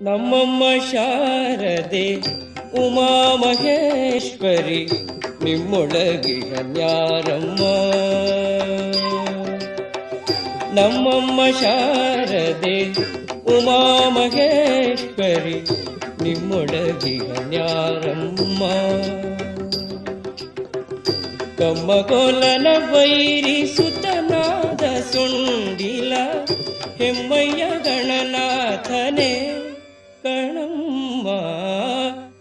ನಮ್ಮಮ್ಮ ಶಾರದೆ ಉಮಾ ಮಹೇಶ್ವರಿ ನಿಮ್ಮೊಳಗೆ ನ್ಯಾರಮ್ಮ ನಮ್ಮಮ್ಮ ಶಾರದೆ ಉಮಾ ಮಹೇಶ್ವರಿ ನಿಮ್ಮೊಳಗಿಗ ಕಮ್ಮ ಕೋಲನ ವೈರಿ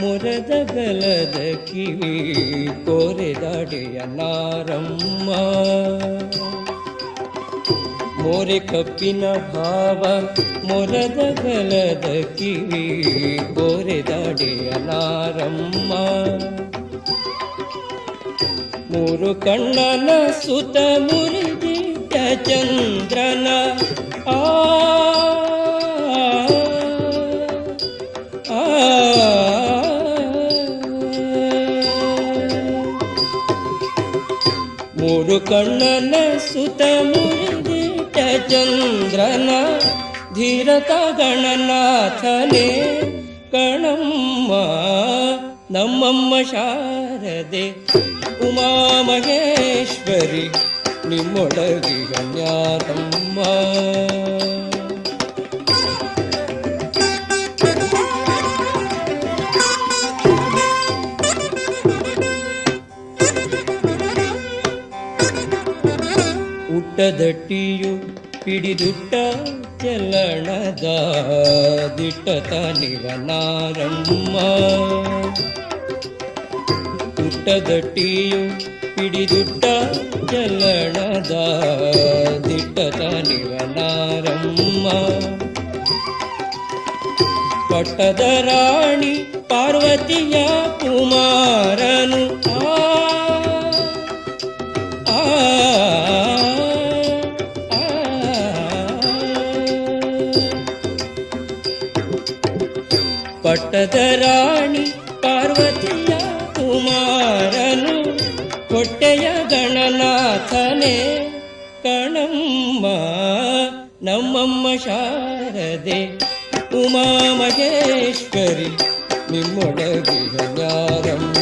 ಮೊರದ ಗಲದ ಕಿವಿ ಕೋರೆದಾಡೆಯ ನಾರಮ್ಮ. ಮೋರೆ ಕಪ್ಪಿನ ಭಾವ ಮೊರದ ಗಲದ ಕಿವಿ ಕೋರೆದಾಡೆಯ ನಾರಮ್ಮ. ಮೂರು ಕಣ್ಣನ ಸುತ ಮುರಿದಿಟ್ಟ ಚಂದ್ರನ ಆ, ಕಣ್ಣನ ಸುತ ಮುರಿದಿಟ್ಟ ಚಂದ್ರನ ಧೀರತ ಗಣನಾಥನೇ ಕಣಮ್ಮ ನಮ್ಮಮ್ಮ ಶಾರದೆ ಉಮಾ ಮಹೇಶ್ವರಿ ಕನ್ಯಾತಮ್ಮ. ಜ್ಞಾನಮ್ಮ ಊಟದಟ್ಟಿಯು ಹಿಡಿದುಟ್ಟ ಚಲಣದ ದಿಟ್ಟತ ನಿವನಾರಮ್ಮ ಊಟದಟ್ಟಿಯು ಹಿಡಿದುಟ್ಟ ಚಲಣದ ದಿಟ್ಟತ ನಿವನಾರಮ್ಮ ಪಟ್ಟದ ರಾಣಿ ಪಾರ್ವತಿಯ ಕುಮಾರನು ಆ ಆ, ಆ, ಪಟ್ಟದ ರಾಣಿ ಪಾರ್ವತಿಯ ಕುಮಾರನು ಕೊಟ್ಟೆಯ ಗಣನಾಥನೇ. ಕಣಮ್ಮ ನಮ್ಮಮ್ಮ ಶಾರದೆ ಉಮಾ ಮಹೇಶ್ವರಿ ನಿಮ್ಮೊಳಗಿನ ಯಾರಮ್ಮ?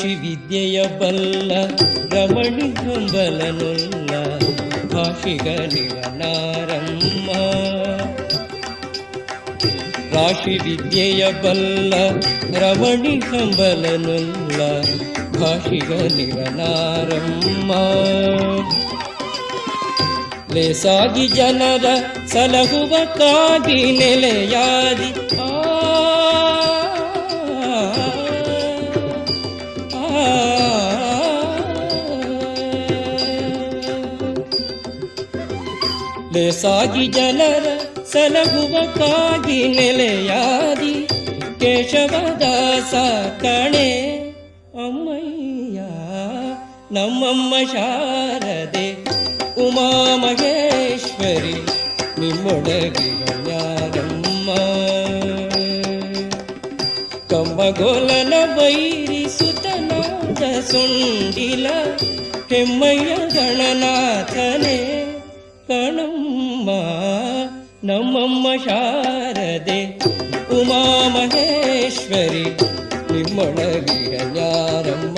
ರಾಶಿ ವಿದ್ಯೆಯ ಬಲ್ಲ ರಮಣಿ ಹಂಬಲನುಲ್ಲ ಭಾಷಿಗನಿವನಾರಮ್ಮ ರಾಶಿ ವಿದ್ಯೆಯ ಬಲ್ಲ ರಮಣಿ ಹಂಬಲನುಲ್ಲ ಭಾಷಿಗನಿವನಾರಮ್ಮ ಲೇಸಾಗಿ ಜನರ ಸಲಹುವಕ್ಕಾಗಿ ನೆಲೆಯಾದಿ ಆ ಆ, ಲೇಸಾಗಿ ಜನರ ಸಲಗುವಕ್ಕಾಗಿ ನೆಲೆಯಾದಿ ಕೇಶವದಾಸ ಕಣೆ ಅಮ್ಮಯ್ಯ, ನಮ್ಮಮ್ಮ ಶಾರದೆ, ಉಮಾ ಮಹೇಶ್ವರಿ ನಿಮ್ಮೊಡಗಿಗ ಯಾರಮ್ಮ? ಕಂಬಗೋಲನ ಬೈರಿ ಸುತನಾದ ಸುಂಡಿಲ, ಹೆಮ್ಮಯ್ಯ ಗಣನಾಥನೇ. ಕಣಮ್ಮ ನಮ್ಮಮ್ಮ ಶಾರದೆ ಉಮಾ ಮಹೇಶ್ವರಿ ನಿಮ್ಮೊಳಗಿಯ ಯಾರಮ್ಮ